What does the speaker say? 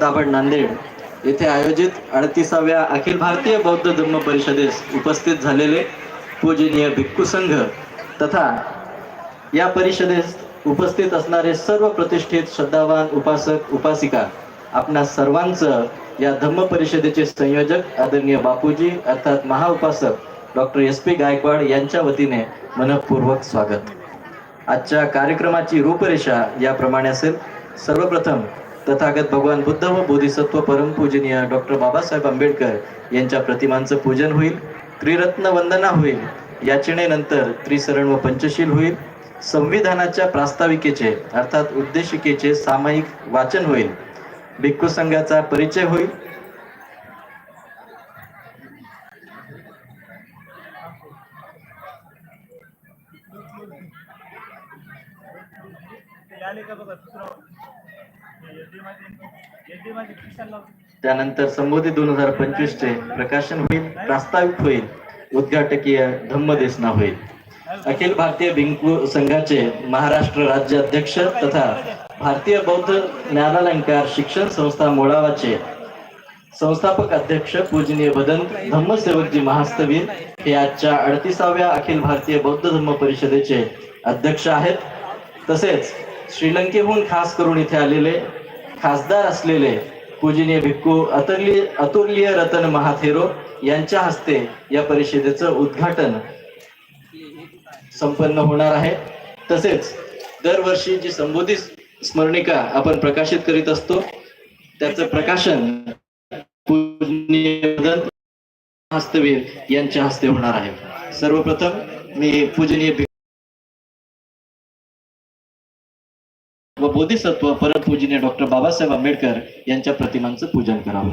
दाभड नांदेड येथे आयोजित अडतीसाव्या अखिल भारतीय बौद्ध धम्म परिषदेस उपस्थित झालेले पूजनीय भिक्खू संघ तथा या परिषदेस उपस्थित असणारे सर्व प्रतिष्ठित श्रद्धावान उपासक उपासिका आपणा सर्वांचं या धम्म परिषदेचे संयोजक आदरणीय बापूजी अर्थात महाउपासक डॉक्टर एस पी गायकवाड यांच्या वतीने मनपूर्वक स्वागत. आजच्या कार्यक्रमाची रूपरेषा याप्रमाणे असेल. सर्वप्रथम तथागत भगवान बुद्ध व बोधिसत्व परमपूजनीय डॉक्टर बाबासाहेब आंबेडकर यांच्या प्रतिमांचं पूजन होईल त्रिरत्न वंदना होईल याचनेनंतर त्रिसरण व पंचशील होईल संविधानाच्या प्रास्ताविकेचे अर्थात उद्देशिकेचे सामायिक वाचन होईल भिक्खू संघाचा परिचय होईल. का त्यानंतर संबोधित दोन हजार पंचवीस चे प्रकाशन होईल प्रास्ताविक होईल उद्घाटकीय धम्मदेशना होईल. अखिल भारतीय भिंकू संघाचे महाराष्ट्र राज्य अध्यक्ष तथा भारतीय बौद्ध ज्ञानालंकार शिक्षण संस्था मोळावाचे संस्थापक अध्यक्ष पूजनीय बदन धम्मसेवकजी महास्तवीर हे आजच्या अडतीसाव्या अखिल भारतीय बौद्ध धम्म परिषदेचे अध्यक्ष आहेत. तसेच श्रीलंकेहून खास करून इथे आलेले खासदार असलेले पूजनीय भिक्खू अतुल्य अतुल्य रतन महाथेरो यांच्या हस्ते या परिषदेचं उद्घाटन संपन्न होणार आहे. तसेच दरवर्षी जी संबोधित स्मरणिका आपण प्रकाशित करीत असतो त्याचं प्रकाशन हस्तवीर यांच्या हस्ते होणार आहे. सर्वप्रथम मी पूजनीय व बोधिसत्व परमपूजनीय डॉक्टर बाबासाहेब आंबेडकर यांच्या प्रतिमांचं पूजन करावं.